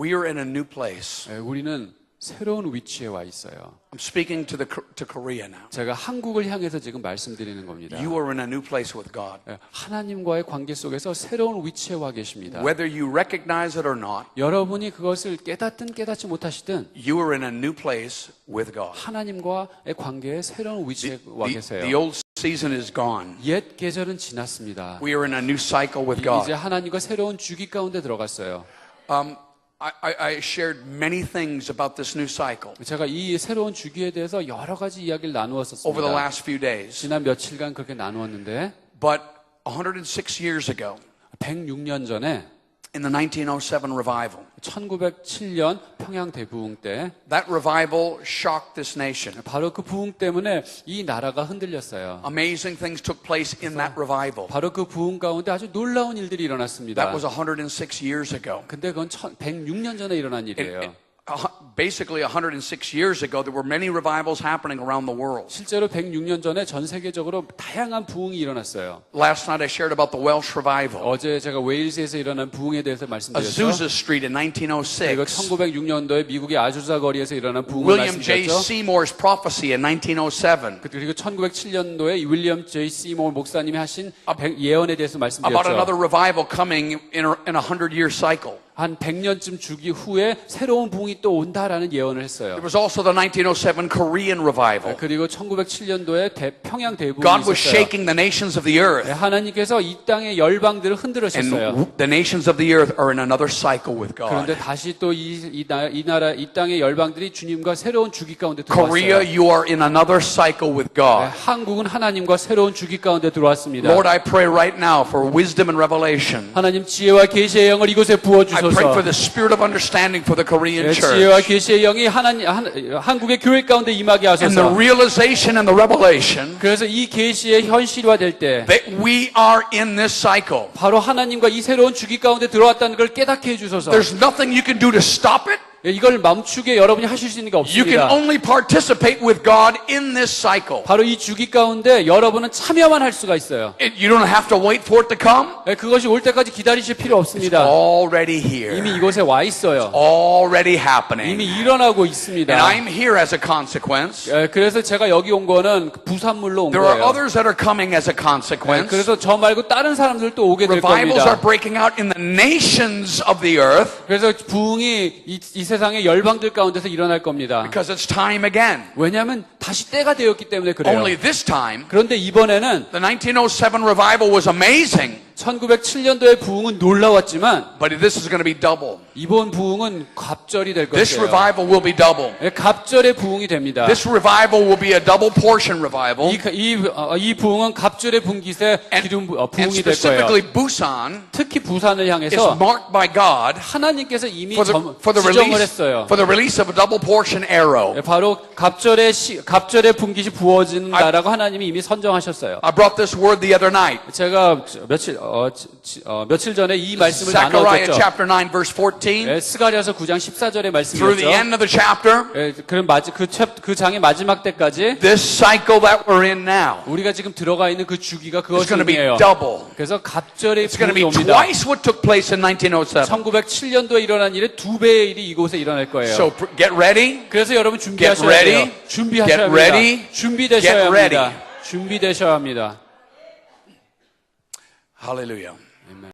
We are in a new place. 예, 우리는 새로운 위치에 와 있어요. I'm speaking to the to Korea now. 제가 한국을 향해서 지금 말씀드리는 겁니다. You are in a new place with God. 예, 하나님과의 관계 속에서 새로운 위치에 와 계십니다. Whether you recognize it or not, 여러분이 그것을 깨닫든 깨닫지 못하시든 you are in a new place with God. 하나님과의 관계에 새로운 위치에 와 The, 계세요. the old season is gone. 옛 계절은 지났습니다. We are in a new cycle with 이제 God. 하나님과 새로운 주기 가운데 들어갔어요. Um, I, shared many things about this new cycle 제가 이 새로운 주기에 대해서 여러 가지 이야기를 over the 나누었었습니다. last few days. 지난 며칠간 그렇게 나누었는데 But 106 years ago, 106년 전에 in the 1907 revival, 1907년 평양 대부흥 때 that revival shocked this nation. 바로 그 부흥 때문에 이 나라가 흔들렸어요. Amazing things took place in that revival. 바로 그 부흥 가운데 아주 놀라운 일들이 일어났습니다. That was 106 years ago. 근데 그건 106년 전에 일어난 It- 일이에요. it- hu- basically, 106 years ago, there were many revivals happening around the world. 실제로 106년 전에 전 세계적으로 다양한 부흥이 일어났어요. Last night, I shared about the Welsh revival. 어제 제가 웨일즈에서 일어난 부흥에 대해서 말씀드렸죠. Azusa Street in 그리고 1906. 1906년도에 미국의 아주사 거리에서 일어난 부흥을 William J. 말씀드렸죠. Seymour's prophecy in 1907 그리고 1907년도에 윌리엄 제이 시모 목사님이 하신 백- 예언에 대해서 about another 말씀드렸죠. revival coming in a, in a hundred year cycle. 한 100년쯤 주기 후에 새로운 부흥이 또 온다라는 예언을 했어요. There was also the 1907 Korean revival. 그리고 1907년도에 평양 대부흥이 God was 있었어요. shaking the nations of the earth, 하나님께서 이 땅의 열방들을 흔들으셨어요. and the nations of the earth are in another cycle with 그런데 God. 다시 또이이 이 나라 이 땅의 열방들이 주님과 새로운 주기 가운데 Korea, 들어왔어요. you are in another cycle with 네, God. 한국은 하나님과 새로운 주기 가운데 들어왔습니다. Lord, I pray right now for wisdom and revelation. 하나님 지혜와 계시의 영을 이곳에 부어 주소서. the spirit of understanding for the Korean 네, 지혜와 church. 계시의 영이 하나님 한, 한국의 교회 가운데 임하게 And the 하소서. realization and the revelation 그래서 이 계시의 현실화될 때 that we are in this cycle. 바로 하나님과 이 새로운 주기 가운데 들어왔다는 걸 깨닫게 해주소서. There's nothing you can do to stop it. 예, 이걸 멈추게 여러분이 하실 수 있는 게 You can 없습니다. only participate with God in this cycle. 바로 이 주기 가운데 여러분은 참여만 할 수가 있어요. It- you don't have to wait for it to come. 예, 그것이 올 때까지 기다리실 필요 없습니다. Already 이미 here. 이곳에 와 있어요. Already 이미 happening. 일어나고 And 있습니다. I'm here as a consequence. 예, 그래서 제가 여기 온 거는 그 부산물로 온 There are 거예요. others that are coming as a 예, consequence. 그래서 저 말고 다른 사람들도 오게 될 Revivals are 겁니다. breaking out in the nations of the earth 그래서 부흥이 이, 이 세상의 열방들 가운데서 일어날 겁니다. because it's time again. 왜냐하면 다시 때가 되었기 때문에 그래요. Only this time, 그런데 이번에는 the 1907 revival was amazing, 1907년도의 부흥은 놀라웠지만 but this is going to be double. 이번 부흥은 갑절이 될 This 것이에요. revival will be double. 예, 갑절의 부흥이 됩니다. This revival will be a double portion revival. 이, 이, 어, 이 부흥은 갑절의 분깃의 기름 부- 어, and 부흥이 될 거예요. specifically Busan 특히 부산을 is 향해서 marked by God 하나님께서 이미 for the, 점, for the 지정을 release 했어요. for the release of a double portion arrow. 예, 바로 갑절의 시, 갑절의 분깃이 부어진다라고 하나님이 이미 선정하셨어요. I brought this word the other night. 제가 저- 며칠 어, 지- 지- 어, 며칠 전에 이 말씀을 Zechariah 나눴죠. chapter 9 verse 14 예, 스가랴서 9장 14절의 through the 말씀이었죠. 예, 그런 마지, 그, 챕, 그 장의 마지막 때까지 This cycle that we're in now 우리가 지금 들어가 있는 그 주기가 is 그것이 going to be 의미해요. double. 그래서 갑절의 부흥이 옵니다. twice what took place in 1907. 1907년도에 일어난 일의 두 배의 일이 이곳에 일어날 거예요. So pr- get ready. 그래서 여러분 준비하셔야 ready. 돼요. 준비하셔야 Get 합니다. 준비되셔야. 합니다. 준비되셔야 합니다. Hallelujah. Amen.